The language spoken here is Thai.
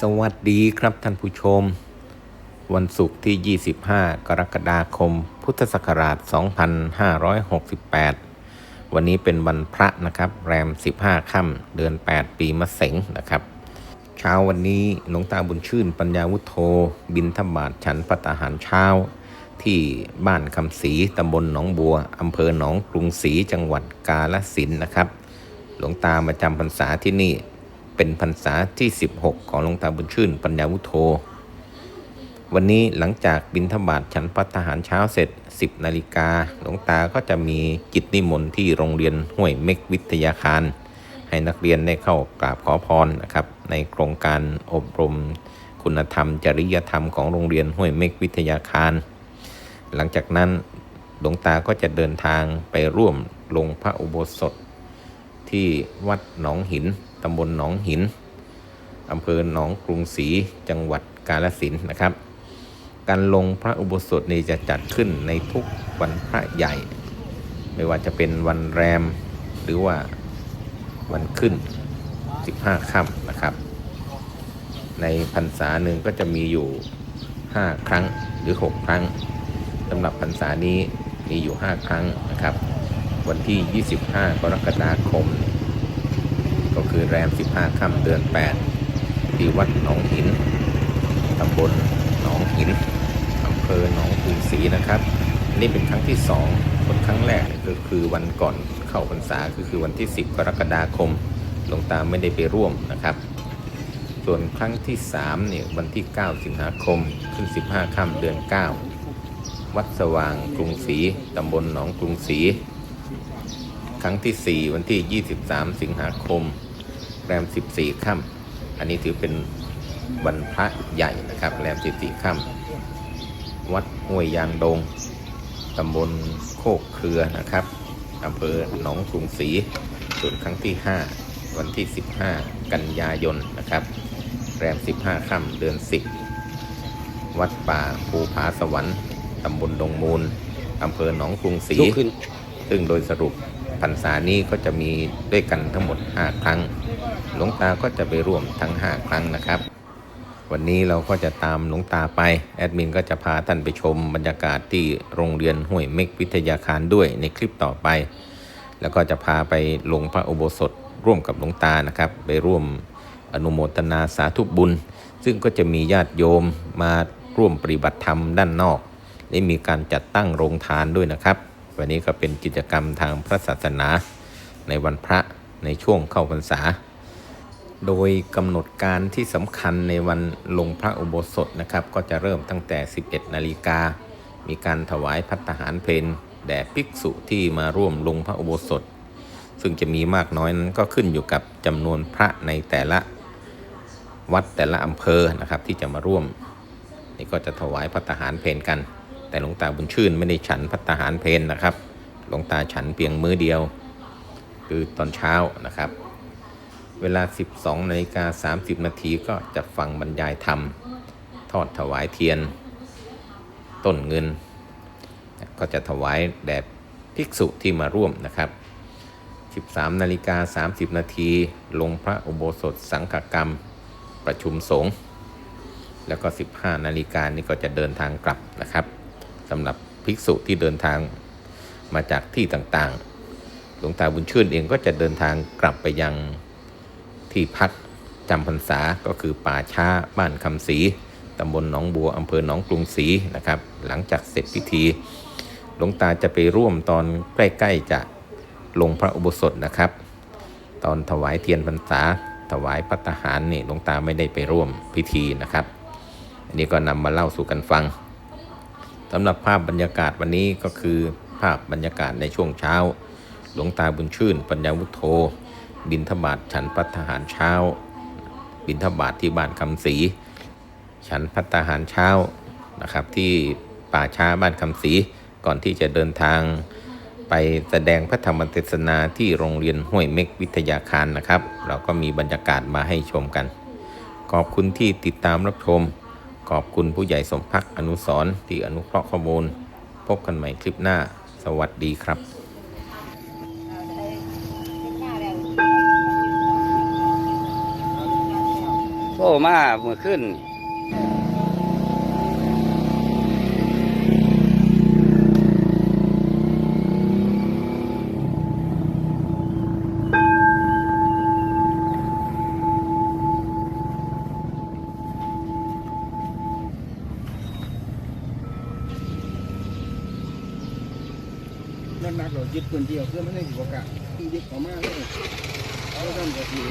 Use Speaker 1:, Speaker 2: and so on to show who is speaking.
Speaker 1: สวัสดีครับท่านผู้ชม วันศุกร์ที่ 25 กรกฎาคม พุทธศักราช 2568 วันนี้เป็นวันพระนะครับ แรม 15 ค่ำเดือน 8 ปีมะเสงนะครับ เช้าวันนี้หลวงตาบุญชื่นปัญญาวุฒโธ บินธบาตฉันปตาหารเช้า ที่บ้านคำศรีตำบลหนองบัวอำเภอหนองกรุงศรีจังหวัดกาฬสินนะครับ หลวงตามาจำพรรษาที่นี่ เป็นพรรษาที่ 16 ของหลวงตาบุญชื่น ปัญญาวุโธ วันนี้หลังจากบินธบาตฉันพัฒหารเช้าเสร็จ 10นาฬิกาหลวงตาก็จะมีกิจนิมนต์ที่โรงเรียนห้วยเม็กวิทยาคาร ให้นักเรียนได้เข้ากราบขอพรนะครับ ในโครงการอบรมคุณธรรม จริยธรรมของโรงเรียนห้วยเม็กวิทยาคาร หลังจากนั้นหลวงตาก็จะเดินทางไปร่วมลงพระอุโบสถ ที่วัดหนองหินตำบลหนองหินอำเภอหนองกรุงศรีจังหวัดกาฬสินธุ์นะครับ การลงพระอุโบสถนี้จะจัดขึ้นในทุกวันพระใหญ่ ไม่ว่าจะเป็นวันแรมหรือว่าวันขึ้น 15ค่ำนะครับ ในพรรษาหนึ่งก็จะมีอยู่ 5 ครั้งหรือ 6 ครั้งสำหรับพรรษานี้มีอยู่ 5 ครั้งนะครับ วันที่ 25 กรกฎาคม ก็คือแรม 15 ค่ำเดือน 8 ที่วัดหนองหิน ตำบลหนองหิน อำเภอหนองกรุงศรีนะครับอันนี้เป็นครั้งที่ 2 คนครั้งแรกก็คือวันก่อนเข้าพรรษาก็คือวันที่ 10 กรกฎาคม หลวงตาไม่ได้ไปร่วมนะครับ ส่วนครั้งที่3เนี่ยวันที่ 9 สิงหาคม ขึ้น 15 ค่ำเดือน 9วัดสว่างกรุงศรี ตำบลหนองกรุงศรี รั้งที่ 4 วันที่ 23 สิงหาคมแรม 14 ค่ำอันนี้ถือเป็นวันพระใหญ่นะครับ แรม 14 ค่ำวัดห้วยยางดงตำบลโคกเครือนะครับอำเภอหนองกรุงศรีส่วนครั้งที่ 5 วันที่ 15 กันยายนนะครับ แรม 15 ค่ำเดือน 10 วัดป่าภูผาสวรรค์ตำบลดงมูลอำเภอหนองกรุงศรี
Speaker 2: ลุกขึ้น
Speaker 1: ซึ่งโดยสรุป พรรษานี้ก็จะมีด้วยกันทั้งหมด 5 ครั้ง หลวงตาก็จะไปร่วมทั้ง 5 ครั้งนะครับ วันนี้เราก็จะตามหลวงตาไป แอดมินก็จะพาท่านไปชมบรรยากาศที่โรงเรียนห้วยเม็กวิทยาคารด้วยในคลิปต่อไป แล้วก็จะพาไปลงพระอุโบสถร่วมกับหลวงตานะครับ ไปร่วมอนุโมทนาสาธุบุญ ซึ่งก็จะมีญาติโยมมาร่วมปฏิบัติธรรมด้านนอกและมีการจัดตั้งโรงทานด้วยนะครับ วันนี้ก็เป็นกิจกรรมทางพระศาสนาในวันพระในช่วงเข้าพรรษา โดยกำหนดการที่สำคัญในวันลงพระอุโบสถนะครับ ก็จะเริ่มตั้งแต่ 11 นาฬิกา มีการถวายพัฒหารเพลแด่ภิกษุที่มาร่วมลงพระอุโบสถ ซึ่งจะมีมากน้อยนั้นก็ขึ้นอยู่กับจำนวนพระในแต่ละวัดแต่ละอำเภอนะครับที่จะมาร่วม นี่ก็จะถวายพัฒหารเพลกัน แต่หลวงตาบุญชื่นไม่ได้ฉันพัฒหารเพลนะครับ หลวงตาฉันเพียงมื้อเดียว คือตอนเช้านะครับ เวลา 12นาฬิกา30 นาทีก็จะฟังบรรยายธรรม ทอดถวายเทียน ต้นเงิน ก็จะถวายแด่ภิกษุที่มาร่วมนะครับ 13นาฬิกา30 นาทีลงพระอุโบสถสังฆกรรมประชุมสงฆ์แล้วก็ 15 นาฬิกานี่ก็จะเดินทางกลับนะครับ สำหรับภิกษุที่เดินทางมาจากที่ต่างๆ หลวงตาบุญชื่นเองก็จะเดินทางกลับไปยังที่พักจำพรรษาก็คือป่าช้าบ้านคำศรีตำบลหนองบัวอำเภอหนองกรุงศรีนะครับ หลังจากเสร็จพิธี หลวงตาจะไปร่วมตอนใกล้ๆจะลงพระอุโบสถนะครับ ตอนถวายเทียนพรรษา ถวายพัตตาหารนี่หลวงตาไม่ได้ไปร่วมพิธีนะครับ อันนี้ก็นำมาเล่าสู่กันฟัง สำหรับภาพบรรยากาศวันนี้ก็คือภาพบรรยากาศในช่วงเช้า หลวงตาบุญชื่น ปัญญาวุฒโธ บินทบาทฉันพัฒหารเช้า บินทบาทที่บ้านคำศรีฉันพัฒหารเช้านะครับ ที่ป่าช้าบ้านคำศรีก่อนที่จะเดินทางไปแสดงพระธรรมเทศนาที่โรงเรียนห้วยเม็กวิทยาคารนะครับ เราก็มีบรรยากาศมาให้ชมกัน ขอบคุณที่ติดตามรับชม ขอบคุณผู้ใหญ่สมพักอนุสรที่อนุเคราะห์ข้อมูล พบกันใหม่คลิปหน้า สวัสดีครับ
Speaker 2: โอ้มาเมื่อขึ้น
Speaker 3: นักเรายึดพื้นที่เพื่อไม่ให้อยู่กับกะยึดเขามากเลยเขาทำแบบนี้